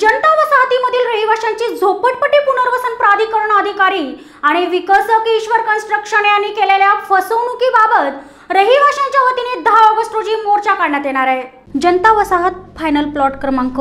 जनता वसाहतीमधील रहिवाशांची झोपडपट्टी पुनर्वसन प्राधिकरण अधिकारी आणि विकसक ईश्वर कन्स्ट्रक्शन यांनी केलेल्या फसवणुकीबाबत रहिवाशांच्या वतीने दहा ऑगस्ट रोजी मोर्चा काढण्यात येणार आहे. जनता वसाहत फायनल प्लॉट क्रमांक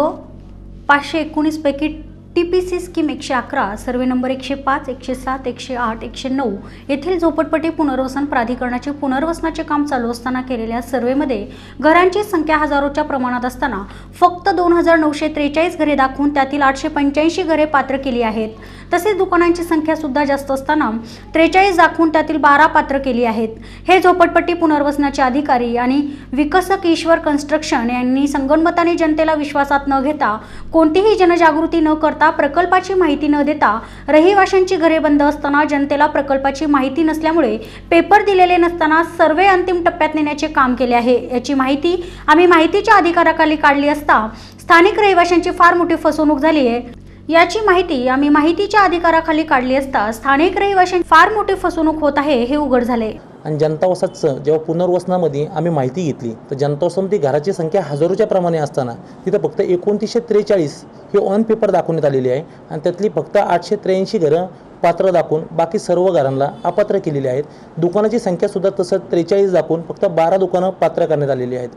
पाचशे एकोणीस पैकी टी पी सी स्कीम एकशे अकरा सर्वे नंबर एकशे पाच एकशे सात एकशे आठ एकशे नऊ येथील झोपडपट्टी पुनर्वसन प्राधिकरणाचे पुनर्वसनाचे काम चालू असताना केलेल्या सर्वेमध्ये घरांची संख्या हजारोच्या प्रमाणात असताना फक्त दोन हजार नऊशे त्रेचाळीस घरे दाखवून त्यातील आठशे पंच्याऐंशी घरे पात्र केली आहेत. तसेच दुकानांची संख्या सुद्धा जास्त असताना त्रेचाळीस दाखवून त्यातील बारा पात्र केली आहेत. हे झोपडपट्टी पुनर्वसनाचे अधिकारी आणि विकसक ईश्वर कन्स्ट्रक्शन यांनी संगणमताने जनतेला विश्वासात न घेता कोणतीही जनजागृती न करता प्रकल्पाची माहिती न देता रहिवाशांची घरे बंद असताना जनतेला प्रकल्पाची माहिती नसल्यामुळे पेपर दिलेले नसताना सर्वे अंतिम टप्प्यात नेण्याचे काम केले आहे. याची माहिती आम्ही माहितीच्या अधिकाराखाली काढली असता स्थानिक रहिवाशांची फार मोठी फसवणूक झाली आहे. याची माहिती आम्ही माहितीच्या अधिकाराखाली काढली असता स्थानिक रहिवाशांची फार मोठी फसवणूक होत आहे हे उघड झाले. आणि जनतावसाचं जेव्हा पुनर्वसनामध्ये आम्ही माहिती घेतली तर जनता घराची संख्या हजारोच्या प्रमाणे असताना तिथं फक्त एकोणतीसशे त्रेचाळीस हे ऑन पेपर दाखवण्यात आलेली आहे आणि त्यातली फक्त आठशे त्र्याऐंशी घरं पात्र दाखवून बाकी सर्व घरांना अपात्र केलेली आहेत. दुकानाची संख्यासुद्धा तसं त्रेचाळीस दाखवून फक्त बारा दुकानं पात्र करण्यात आलेली आहेत.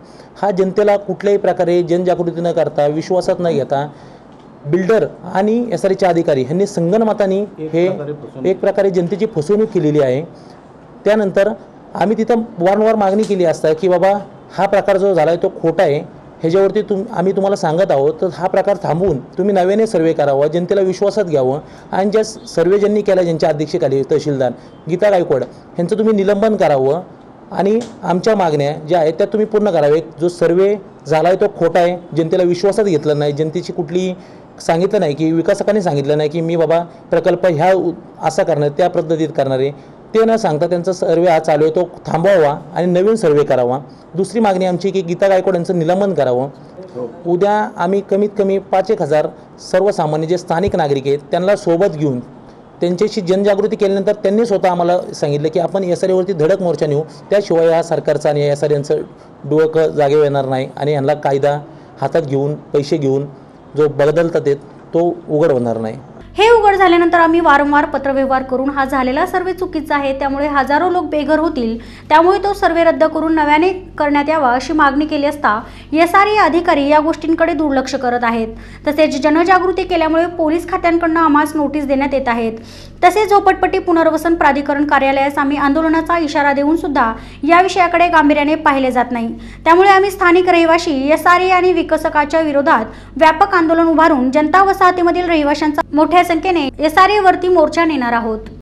हा जनतेला कुठल्याही प्रकारे जनजागृती न करता विश्वासात न घेता बिल्डर आणि एस आर अधिकारी यांनी संगणमताने हे एक प्रकारे जनतेची फसवणूक केलेली आहे. त्यानंतर आम्ही तिथं वारंवार मागणी केली असता की बाबा हा प्रकार जो झाला आहे तो खोटा आहे. ह्याच्यावरती तुम आम्ही तुम्हाला सांगत आहोत तर हा प्रकार थांबवून तुम्ही नव्याने सर्वे करावा जनतेला विश्वासात घ्यावं आणि ज्या सर्वे ज्यांनी केला ज्यांच्या अध्यक्षेखाली तहसीलदार गीता गायकवाड यांचं तुम्ही निलंबन करावं आणि आमच्या मागण्या ज्या आहेत त्या तुम्ही पूर्ण करावे जो सर्वे झाला आहे तो खोटा आहे जनतेला विश्वासात घेतला नाही जनतेची कुठली सांगितलं नाही की विकासकांनी सांगितलं नाही की मी बाबा प्रकल्प ह्या असा करणार त्या पद्धतीत करणार आहे. ते न सांगता त्यांचा सर्वे हा चालू आहे तो थांबवावा आणि नवीन सर्वे करावा. दुसरी मागणी आमची की गीता गायकवाड यांचं निलंबन करावं. उद्या आम्ही कमीत कमी पाच एक हजार सर्वसामान्य जे स्थानिक नागरिक आहेत त्यांना सोबत घेऊन त्यांच्याशी जनजागृती केल्यानंतर त्यांनी स्वतः आम्हाला सांगितलं की आपण एस आर एवरती धडक मोर्चा नेऊ. त्याशिवाय या सरकारचा आणि एस आर यांचं डोळं जागे येणार नाही आणि यांना कायदा हातात घेऊन पैसे घेऊन जो बदलतात आहेत तो उघड होणार नाही. हे उघड झाल्यानंतर आम्ही वारंवार पत्रव्यवहार करून हा झालेला सर्वे चुकीचा आहे त्यामुळे हजारो लोक बेघर होतील. त्यामुळे तो सर्वे रद्द करून नव्याने करण्यात यावा अशी मागणी केली असता एस आर अधिकारी या गोष्टींकडे दुर्लक्ष करत आहेत. तसेच जनजागृती केल्यामुळे पोलीस खात्यांकडून आम्हास नोटीस देण्यात येत आहेत. तसेच झोपटपट्टी पुनर्वसन प्राधिकरण कार्यालयास आम्ही आंदोलनाचा इशारा देऊन सुद्धा या विषयाकडे गांभीर्याने पाहिले जात नाही. त्यामुळे आम्ही स्थानिक रहिवासी एस आर आणि विकसकाच्या विरोधात व्यापक आंदोलन उभारून जनता वसाहतीमधील रहिवाशांचा मोठ्या संख्येने एसआरए वरती मोर्चा नेणार आहोत.